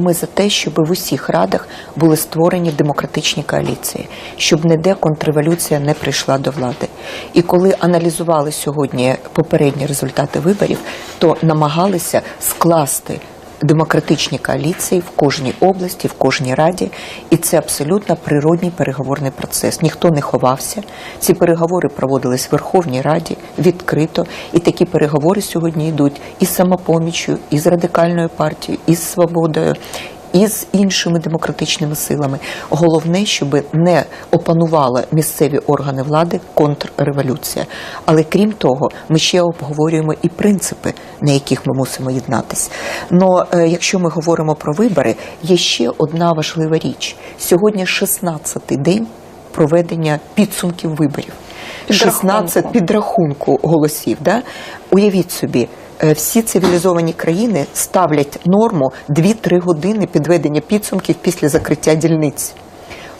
ми за те, щоб в усіх радах були створені демократичні коаліції, щоб ніде контрреволюція не прийшла до влади. І коли аналізували сьогодні попередні результати виборів, то намагалися скласти демократичні коаліції в кожній області, в кожній раді, і це абсолютно природній переговорний процес. Ніхто не ховався. Ці переговори проводились в Верховній Раді відкрито, і такі переговори сьогодні йдуть із самопоміччю, із радикальною партією, із свободою. І з іншими демократичними силами головне, щоб не опанувала місцеві органи влади контрреволюція. Але крім того, ми ще обговорюємо і принципи, на яких ми мусимо єднатись. Но е, якщо ми говоримо про вибори, є ще одна важлива річ: сьогодні 16-й день проведення підсумків виборів. 16 підрахунку голосів. Да? Уявіть собі, всі цивілізовані країни ставлять норму 2-3 години підведення підсумків після закриття дільниць.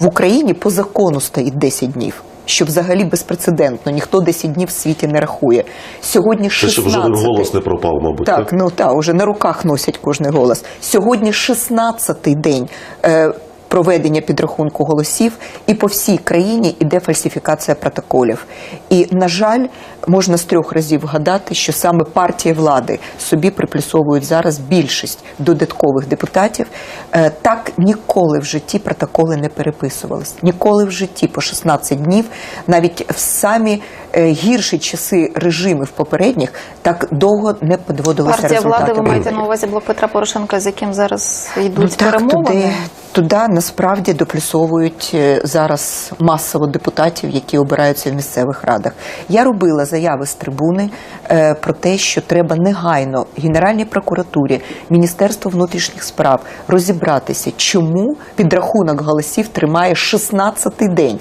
В Україні по закону стоїть 10 днів. Що взагалі безпрецедентно, ніхто 10 днів в світі не рахує. Сьогодні Це щоб 16 жоден голос не пропав, мабуть. так, ну так, уже на руках носять кожний голос. Сьогодні 16-й день е, проведення підрахунку голосів, і по всій країні іде фальсифікація протоколів. І, на жаль, можна з трьох разів вгадати, що саме партія влади собі приплюсовують зараз більшість додаткових депутатів. Е, так ніколи в житті протоколи не переписувались. Ніколи в житті по 16 днів, навіть в самі гірші часи режимів попередніх, так довго не підводилися Партія результати. влади, ви маєте на увазі блок Петра Порошенка, з яким зараз йдуть Ну, так, перемовини? туди, туди насправді доплюсовують е, зараз масово депутатів, які обираються в місцевих радах. Я робила заяви з трибуни е, про те, що треба негайно Генеральній прокуратурі, Міністерству внутрішніх справ розібратися, чому підрахунок голосів тримає 16-й день.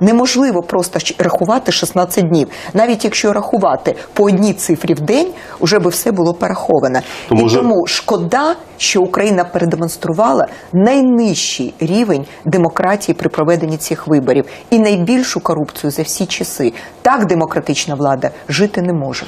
Неможливо просто рахувати 16 днів. Навіть якщо рахувати по одній цифрі в день, вже би все було пораховано. Тому І вже- тому шкода, що Україна передемонструвала найнижчий рівень демократії при проведенні цих виборів і найбільшу корупцію за всі часи. Так демократична влада жити не може.